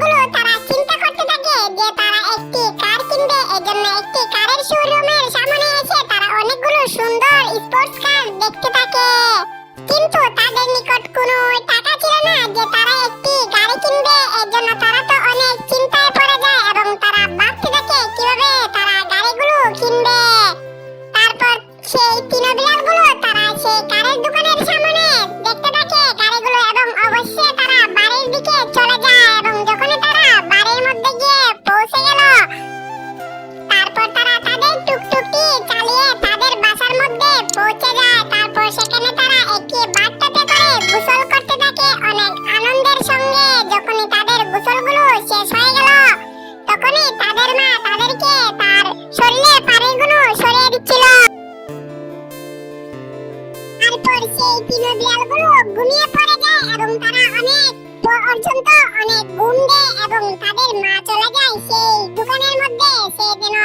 বিড়ালগুলো তারা চিন্তা করতে থাকে যে তারা একটি কার কিনবে, এজন্য একটি কারের শোরুমের সামনে এসে তারা অনেকগুলো সুন্দর স্পোর্টস কার দেখতে থাকে। কিন্তু তাদের নিকট কোনো তারপর সেই তিন বিড়ালগুলো ঘুমিয়ে পড়ে যায় এবং তারা অনেক পর্যন্ত অনেক ঘুম দেয় এবং তাদের মা চলে যায় সেই দোকানের মধ্যে। সে যেন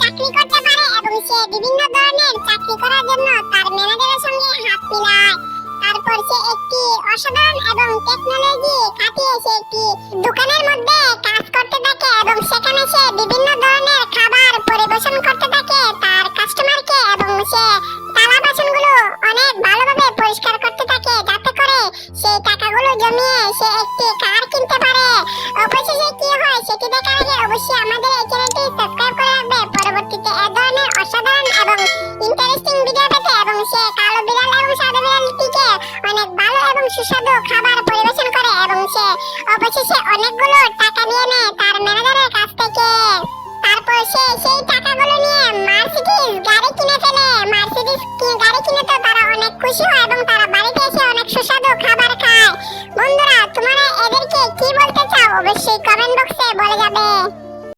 চাকরি করতে পারে এবং সে বিভিন্ন ধরনের চাকরি করার জন্য তার ম্যানেজারের সঙ্গে হাত মিলায়। তারপর সে একটি অসাধারণ এবং টেকনোলজি খাটিয়ে সে একটি দোকানের মধ্যে কাজ করতে থাকে এবং সেখানে সে বিভিন্ন একটি কার কিনতে পারে? অবশেষে কি হয় সেটি দেখার আগে অবশ্যই আমাদের এই চ্যানেলটি সাবস্ক্রাইব করে রাখবে। পরবর্তীতে এ ধরনের অসাধারণ এবং ইন্টারেস্টিং ভিডিও পেতে এবং সে কালো বিড়াল এবং সাদা বিড়ালটিকে অনেক ভালো এবং সুস্বাদু খাবার পরিবেশন করে এবং সে অবশেষে অনেকগুলো টাকা নিয়ে নেয় তার ম্যানেজারের কাছ থেকে। তারপর সে সেই টাকাগুলো নিয়ে মার্সিডিজ গাড়ি কিনে ফেলে। মার্সিডিজ গাড়ি অবশ্যই কমেন্ট বক্সে বলে যাবে।